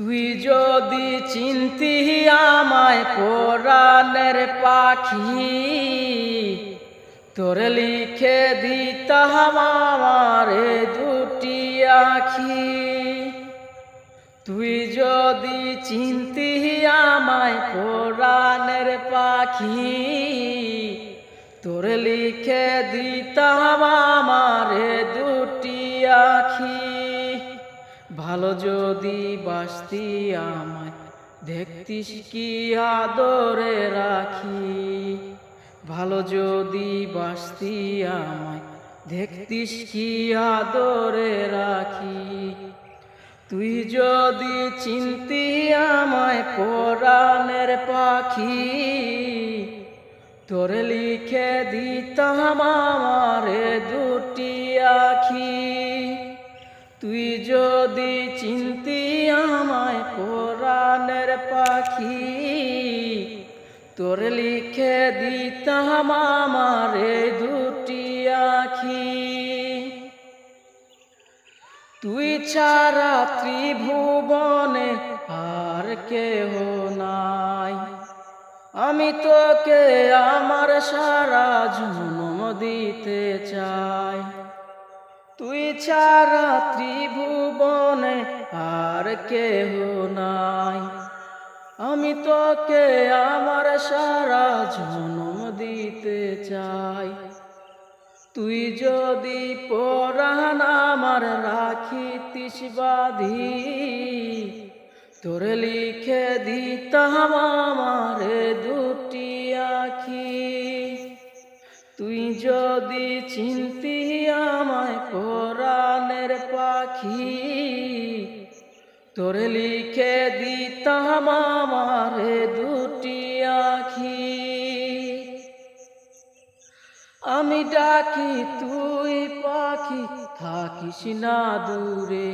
তুই যদি চিন্তি আমায় কোরআনের পাখি, তোর লিখে দিতাম আমারে দুটি আখি। তুই যদি চিন্তি আমায় কোরআনের পাখি, তোর লিখে দিতাম আমারে দুটি আখি। ভালো যদি বাসতি আমায়, দেখতিস কি আদরে রাখি। ভালো যদি বাসতি আমায়, দেখতিস কি আদরে রাখি। তুই যদি চিন্তি আমায় কোরআনের পাখি, তোর লিখে দিতাম আমারে দুটি আখি। তুই যদি চিন্তি আমায় কোরআনের পাখি, তোর লিখে দিতাম আমারে দুটি আখি। তুই ছাড়া ত্রিভুবনে আর কেহ নাই। আমি তোকে আমার সারা জন্ম দিতে চাই। তুই ছাড়া ত্রিভুবনে আর কেহ নাই। আমি তোকে আমার সারা জন্ম দিতে চাই। তুই যদি পরাণ আমার রাখিতিস বাধি, তোর লিখে দিতাম আমারে দুটি যদি চিন্তি আমায় কোরআনের পাখি, তোর লিখে দিতাম আমারে দুটি আখি। আমি ডাকি, তুই পাখি, থাকিস না দূরে।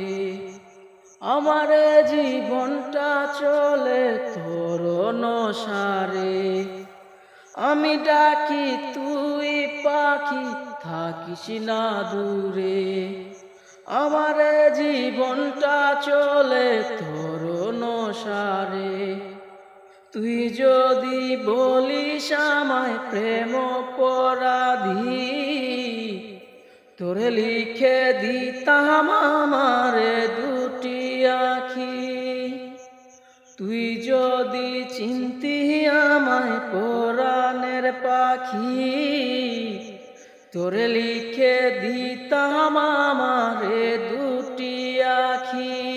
আমার জীবনটা চলে তোর নসারে আমি ডাকি, তুই পাখি থাকিস না দূরে। আমার জীবনটা চলে তোর নসারে। তুই যদি বলিস আমায় প্রেম পরাধী তোর লিখে দিতাম আমারে দুটি আখি। তুই যদি চিন্তি আমায় পাখি তোরে লিখে দিতাম আমারে দুটি আখি।